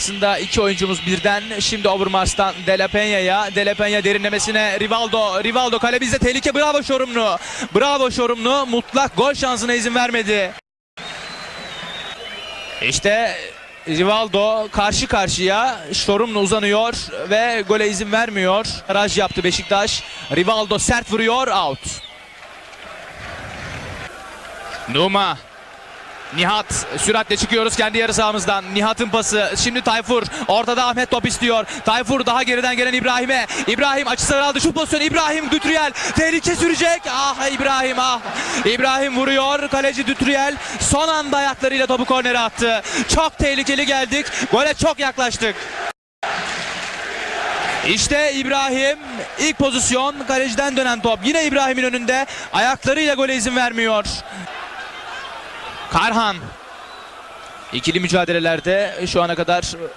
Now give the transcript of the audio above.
Aslında iki oyuncumuz birden şimdi Overmars'tan De La Peña'ya. De La Peña derinlemesine Rivaldo. Rivaldo kale bizde tehlike. Bravo Şorumlu. Bravo Şorumlu. Mutlak gol şansına izin vermedi. İşte Rivaldo karşı karşıya Şorumlu uzanıyor ve gole izin vermiyor. Raj yaptı Beşiktaş. Rivaldo sert vuruyor. Out. Numa. Nihat süratle çıkıyoruz kendi yarı sahamızdan. Nihat'ın pası. Şimdi Tayfur. Ortada Ahmet top istiyor. Tayfur daha geriden gelen İbrahim'e. İbrahim açısı aldı. Şu pozisyon İbrahim Dütriyel. Tehlike sürecek. Ah İbrahim ah. İbrahim vuruyor. Kaleci Dütriyel son anda ayaklarıyla topu kornere attı. Çok tehlikeli geldik. Gole çok yaklaştık. İşte İbrahim ilk pozisyon kaleciden dönen top. Yine İbrahim'in önünde ayaklarıyla gole izin vermiyor. Karhan. İkili mücadelelerde şu ana kadar